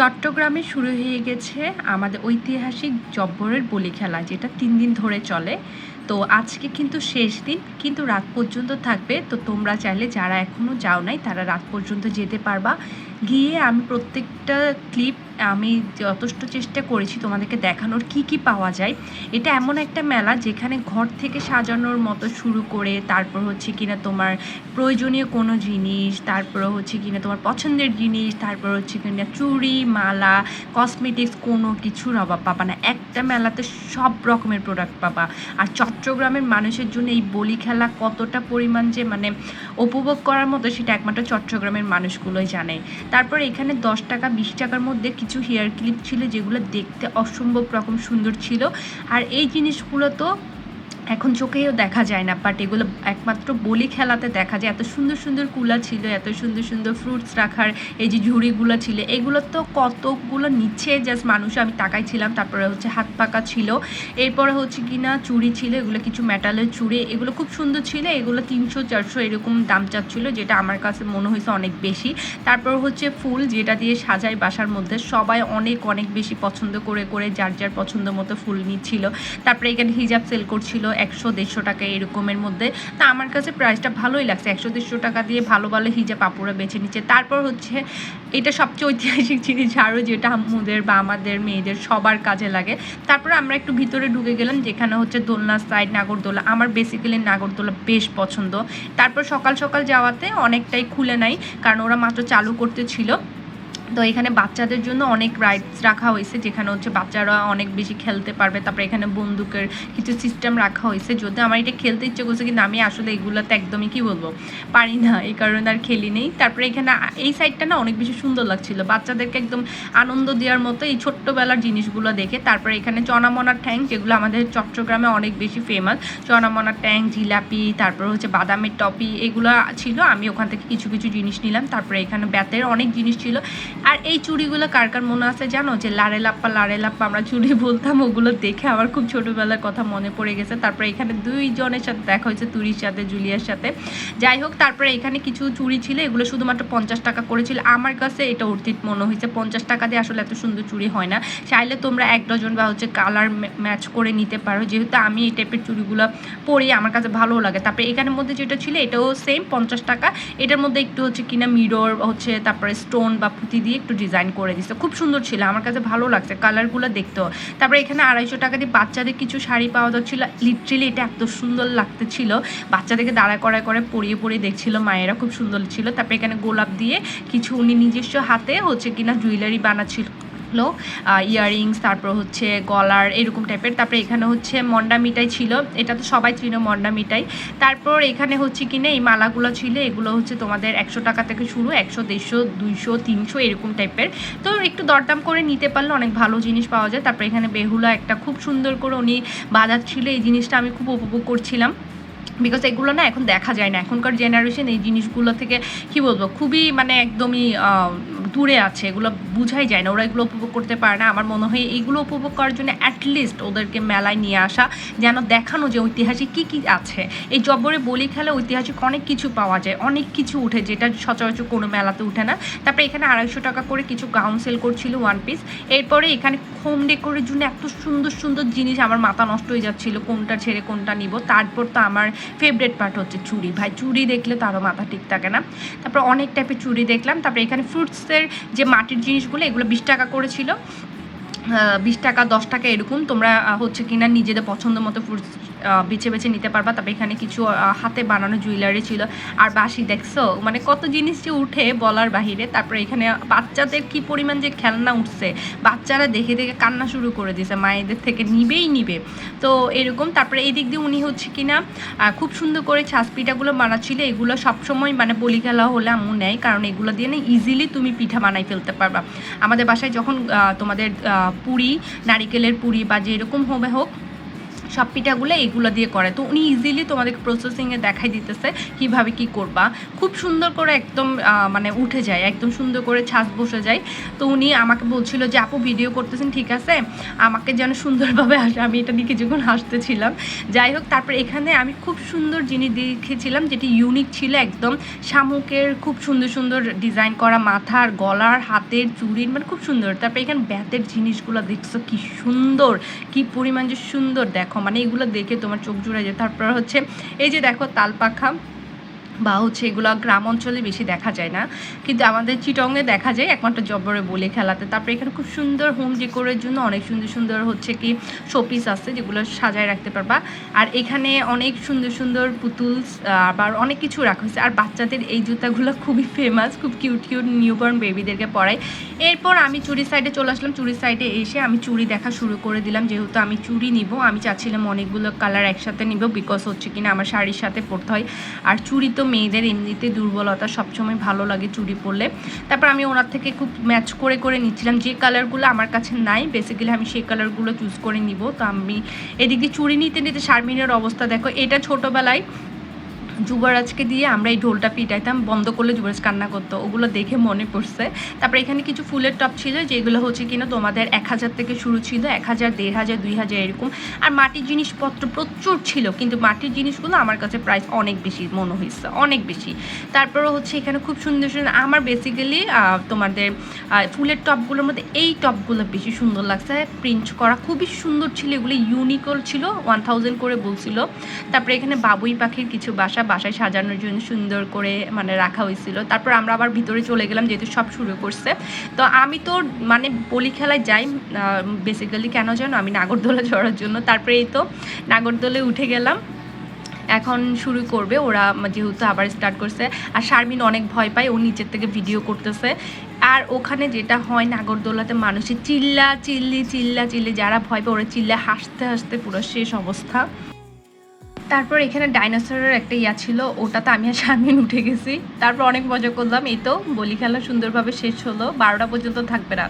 চট্টগ্রামে শুরু হয়ে গেছে আমাদের ঐতিহাসিক জব্বরের বলি খেলা যেটা তিন দিন ধরে চলে। তো আজকে কিন্তু শেষ দিন, কিন্তু রাত পর্যন্ত থাকবে। তো তোমরা চাইলে যারা এখনও যাও নাই, তারা রাত পর্যন্ত যেতে পারবা। গিয়ে আমি প্রত্যেকটা ক্লিপ আমি যথেষ্ট চেষ্টা করেছি তোমাদেরকে দেখানোর কি কি পাওয়া যায়। এটা এমন একটা মেলা যেখানে ঘর থেকে সাজানোর মতো শুরু করে, তারপর হচ্ছে কিনা তোমার প্রয়োজনীয় কোনো জিনিস, তারপর হচ্ছে কিনা তোমার পছন্দের জিনিস, তারপর হচ্ছে কিনা চুড়ি, মালা কসমেটিক্স কোনো কিছুর অভাব পাবা না। একটা মেলাতে সব রকমের প্রোডাক্ট পাবা। আর চট্টগ্রামের মানুষের জন্য এই বলি খেলা কতটা পরিমাণ যে মানে উপভোগ করার মতো সেটা একমাত্র চট্টগ্রামের মানুষগুলোই জানে। তারপর এখানে দশ টাকা, বিশ টাকার মধ্যে কিছু হেয়ার ক্লিপ ছিল যেগুলো দেখতে অসম্ভব রকম সুন্দর ছিল। আর এই জিনিসগুলো তো এখন চোখেও দেখা যায় না বাট এগুলো একমাত্র বলি খেলাতে দেখা যায়। এত সুন্দর সুন্দর কুলা ছিল, এত সুন্দর সুন্দর ফ্রুটস রাখার এই যে ঝুড়িগুলো ছিল, এগুলো তো কতগুলো নিচ্ছে জাস্ট মানুষ, আমি তাকাইছিলাম তারপরে হচ্ছে হাত পাকা ছিল। এরপরে হচ্ছে কি না চুড়ি ছিল, এগুলো কিছু মেটালের চুড়ি, এগুলো খুব সুন্দর ছিল, এগুলো তিনশো চারশো এরকম দাম চাচ্ছিল, যেটা আমার কাছে মনে হয়েছে অনেক বেশি। তারপর হচ্ছে ফুল যেটা দিয়ে সাজাই বাসার মধ্যে, সবাই অনেক অনেক বেশি পছন্দ করে করে যার যার পছন্দ মতো ফুল নিচ্ছিল। তারপরে এখানে হিজাব সেল করছিল একশো দেড়শো টাকা এরকমের মধ্যে। তা আমার কাছে প্রাইসটা ভালোই লাগছে। একশো দেড়শো টাকা দিয়ে ভালো ভালো হিজাব আপুরা বেছে নিচ্ছে। তারপর হচ্ছে এটা সবচেয়ে ঐতিহাসিক জিনিস আরও যেটা আমাদের বা আমাদের মেয়েদের সবার কাজে লাগে। তারপর আমরা একটু ভিতরে ঢুকে গেলাম, যেখানে হচ্ছে দোলনা সাইড নাগরদোলা। আমার বেসিক্যালি নাগরদোলা বেশ পছন্দ। তারপর সকাল সকাল যাওয়াতে অনেকটাই খুলে নাই, কারণ ওরা মাত্র চালু করতে ছিল। তো এখানে বাচ্চাদের জন্য অনেক রাইডস রাখা হয়েছে, যেখানে হচ্ছে বাচ্চারা অনেক বেশি খেলতে পারবে। তারপরে এখানে বন্দুকের কিছু সিস্টেম রাখা হয়েছে। যদি আমার এটা খেলতে ইচ্ছে করছে, কিন্তু আমি আসলে এগুলোতে একদমই কি বলব, পারি না। এই কারণে আর খেলি নেই। তারপরে এখানে এই সাইডটা না অনেক বেশি সুন্দর লাগছিল। বাচ্চাদেরকে একদম আনন্দ দেওয়ার মতো এই ছোট্টবেলার জিনিসগুলো দেখে। তারপরে এখানে চনামনার ট্যাং যেগুলো আমাদের চট্টগ্রামে অনেক বেশি ফেমাস চনামনার ট্যাং জিলাপি, তারপর হচ্ছে বাদামের টপি, এগুলো ছিল। আমি ওখান থেকে কিছু কিছু জিনিস নিলাম। তারপরে এখানে ব্যাতের অনেক জিনিস ছিল। আর এই চুড়িগুলো কার কার মনে আছে জানো? যে লাড়ে লাপ্পা লাড়ে লাপ্পা আমরা চুড়ি বলতাম, ওগুলো দেখে আমার খুব ছোটোবেলার কথা মনে পড়ে গেছে। তারপরে এখানে দুইজনের সাথে দেখা হয়েছে, তুরির সাথে, জুলিয়ার সাথে। যাই হোক, তারপরে এখানে কিছু চুড়ি ছিল, এগুলো শুধুমাত্র পঞ্চাশ টাকা করেছিল। আমার কাছে এটা অর্থিত মনে হয়েছে। পঞ্চাশ টাকা দিয়ে আসলে এত সুন্দর চুড়ি হয় না। চাইলে তোমরা এক ডজন বা হচ্ছে কালার ম্যাচ করে নিতে পারো। যেহেতু আমি এই টাইপের চুড়িগুলো পরি, আমার কাছে ভালো লাগে। তারপরে এখানের মধ্যে যেটা ছিল, এটাও সেম পঞ্চাশ টাকা। এটার মধ্যে একটু হচ্ছে কিনা মিরর হচ্ছে তারপরে স্টোন বা পুঁতি দিয়ে একটু ডিজাইন করে দিচ্ছে খুব সুন্দর ছিল, আমার কাছে ভালো লাগছে কালারগুলো দেখতেও। তারপরে এখানে আড়াইশো টাকা দিয়ে বাচ্চাদের কিছু শাড়ি পাওয়া যাচ্ছিল। লিটারেলি এটা এত সুন্দর লাগতেছিল। বাচ্চাদেরকে দাঁড়া করায় করে পরিয়ে পরিয়ে দেখছিল মায়েরা, খুব সুন্দর ছিল। তারপরে এখানে গোলাপ দিয়ে কিছু উনি নিজস্ব হাতে হচ্ছে কিনা জুয়েলারি বানাচ্ছিল। লো ইয়াররিংস তারপর হচ্ছে গলার এরকম টাইপের তারপরে এখানে হচ্ছে মন্ডা মিঠাই ছিল, এটা তো সবাই চিনো মন্ডা মিঠাই। তারপর এখানে হচ্ছে কিনা এই মালাগুলো ছিল, এগুলো হচ্ছে তোমাদের একশো টাকা থেকে শুরু, একশো, দেড়শো, দুইশো, তিনশো এরকম টাইপের তো একটু দরদাম করে নিতে পারলে অনেক ভালো জিনিস পাওয়া যায়। তারপরে এখানে বেহুলা একটা খুব সুন্দর করে উনি বাজার ছিল এই জিনিসটা আমি খুব উপভোগ করছিলাম। বিকজ এগুলো না এখন দেখা যায় না। এখনকার জেনারেশন এই জিনিসগুলো থেকে কি বলব, খুবই মানে একদমই দূরে আছে, এগুলো বুঝাই যায় না, ওরা এগুলো উপভোগ করতে পারে না। আমার মনে হয় এইগুলো উপভোগ করার জন্য অ্যাটলিস্ট ওদেরকে মেলায় নিয়ে আসা, যেন দেখানো যে ঐতিহাসিক কী কী আছে। এই জব্বরে বলি খেলে ঐতিহাসিক অনেক কিছু পাওয়া যায়, অনেক কিছু উঠে, যেটা সচরাচর কোনো মেলাতে উঠে না। তারপরে এখানে আড়াইশো টাকা করে কিছু গাউন সেল করছিল ওয়ান পিস এরপরে এখানে হোম ডেকোরের জন্য এত সুন্দর সুন্দর জিনিস আমার মাথা নষ্ট হয়ে যাচ্ছিল, কোনটা ছেড়ে কোনটা নিব। তারপর তো আমার ফেভারেট পার্ট হচ্ছে চুড়ি। ভাই, চুড়ি দেখলে তারও মাথা ঠিক থাকে না। তারপর অনেক টাইপের চুড়ি দেখলাম। তারপরে এখানে ফ্রুটসের যে মাটির জিনিসগুলো, এগুলো বিশ টাকা করেছিল। বিশ টাকা, দশ টাকা এরকম তোমরা হচ্ছে কিনা নিজেদের পছন্দ মতো বেছে বেছে নিতে পারবা। তবে এখানে কিছু হাতে বানানো জুয়েলারি ছিল। আর বাসি দেখছ? মানে কত জিনিস যে উঠে বলার বাহিরে। তারপরে এখানে বাচ্চাদের কি পরিমাণ যে খেলনা উঠছে, বাচ্চারা দেখে দেখে কান্না শুরু করে দিয়েছে মায়েদের থেকে নিবেই নিবে। তো এরকম। তারপরে এই দিক দিয়ে উনি হচ্ছে কিনা খুব সুন্দর করে ছাস পিঠাগুলো বানাচ্ছিল। এগুলো সবসময় মানে বলি খেলা হলে আম্মু নেয়। কারণ এগুলো দিয়ে না ইজিলি তুমি পিঠা বানাই ফেলতে পারবা। আমাদের বাসায় যখন তোমাদের পুরি, নারিকেলের পুরি বা যেরকম হবে হোক সব পিঠাগুলো এগুলো দিয়ে করে। তো উনি ইজিলি তোমাদেরকে প্রসেসিংয়ে দেখাই দিতেছে কীভাবে কি করবা। খুব সুন্দর করে একদম মানে উঠে যায়, একদম সুন্দর করে ছাঁচ বসে যায়। তো উনি আমাকে বলছিল যে, আপু ভিডিও করতেছেন, ঠিক আছে? আমাকে যেন সুন্দরভাবে আসে। আমি এটা নিয়ে কিছুক্ষণ হাসতেছিলাম। যাই হোক, তারপর এখানে আমি খুব সুন্দর জিনিস দেখেছিলাম যেটি ইউনিক ছিল একদম। শামুকের খুব সুন্দর সুন্দর ডিজাইন করা মাথার, গলার, হাতের চুড়ির মানে খুব সুন্দর। তারপর এখানে ব্যাতের জিনিসগুলো দেখছ কি সুন্দর, কি পরিমাণ যে সুন্দর, দেখো। মানে এগুলো দেখে তোমার চোখ জুড়ে যায়। তারপর হচ্ছে এই যে দেখো তালপাখা। বা হচ্ছে এগুলো গ্রাম অঞ্চলে বেশি দেখা যায় না। কিন্তু আমাদের চিটংয়ে দেখা যায়, একমাত্র জব্বরে বলে খেলাতে। তারপরে এখানে খুব সুন্দর হোম ডেকোরের জন্য অনেক সুন্দর সুন্দর হচ্ছে কি শোপিস আছে যেগুলো সাজায় রাখতে পারবা। আর এখানে অনেক সুন্দর সুন্দর পুতুলস আবার অনেক কিছু রাখা হয়েছে। আর বাচ্চাদের এই জুতাগুলো খুবই ফেমাস খুব কিউট কিউট নিউবর্ন বেবিদেরকে পরায়। এরপর আমি চুরি সাইডে চলে আসলাম। চুরি সাইডে এসে আমি চুড়ি দেখা শুরু করে দিলাম। যেহেতু আমি চুড়ি নিব, আমি চাচ্ছিলাম অনেকগুলো কালার একসাথে নিব বিকজ হচ্ছে কিনা আমার শাড়ির সাথে পরতে হয়। আর চুড়ি তো মেয়েদের এমনিতে দুর্বলতা সবসময় ভালো লাগে চুরি পরলে। তারপর আমি ওনার থেকে খুব ম্যাচ করে করে নিচ্ছিলাম। যে কালারগুলো আমার কাছে নাই বেসিক্যালি আমি সেই কালারগুলো চুজ করে নিব। তো আমি এদিক দিয়ে চুড়ি নিতে নিতে শারমিনের অবস্থা দেখো। এটা ছোটোবেলায় যুবরাজকে দিয়ে আমরা এই ঢোলটা পিটাইতাম, বন্ধ করলে যুবরাজ কান্না করতো। ওগুলো দেখে মনে পড়ছে। তারপরে এখানে কিছু ফুলের টপ ছিল, যেগুলো হচ্ছে কিনা তোমাদের এক হাজার থেকে শুরু ছিল, এক হাজার, দেড় হাজার, দুই হাজার এরকম। আর মাটির জিনিসপত্র প্রচুর ছিল, কিন্তু মাটির জিনিসগুলো আমার কাছে প্রাইস অনেক বেশি মনে হয়েছে, অনেক বেশি। তারপরে হচ্ছে এখানে খুব সুন্দর সুন্দর, আমার বেসিক্যালি তোমাদের ফুলের টপগুলোর মধ্যে এই টপগুলো বেশি সুন্দর লাগছে। প্রিন্ট করা খুবই সুন্দর ছিল, এগুলো ইউনিকল ছিল ওয়ান থাউজেন্ড করে বলছিল। তারপরে এখানে বাবুই পাখির কিছু বাসা বাসায় সাজানোর জন্য সুন্দর করে মানে রাখা হয়েছিল। তারপর আমরা আবার ভিতরে চলে গেলাম যেহেতু সব শুরু করছে। তো আমি তো মানে বলি খেলায় যাই বেসিক্যালি কেন জানো? আমি নাগরদোলা চড়ার জন্য। তারপরে এই তো নাগরদোলে উঠে গেলাম। এখন শুরু করবে। ওরা যেহেতু আবার স্টার্ট করছে। আর শারমিন অনেক ভয় পায়, ও নিচের থেকে ভিডিও করতেছে। আর ওখানে যেটা হয় নাগরদোলাতে মানুষের চিল্লা, চিল্লি চিল্লা, চিল্লি, যারা ভয় পায়, ওরা চিল্লা হাসতে হাসতে পুরো শেষ অবস্থা। তারপর এখানে ডাইনোসরের একটা ইয়া ছিল, ওটাতে আমি আর শারমিন উঠে গেছি। তারপর অনেক মজা করলাম। এই তো, বলি খেলা সুন্দরভাবে শেষ হলো। বারোটা পর্যন্ত থাকবে না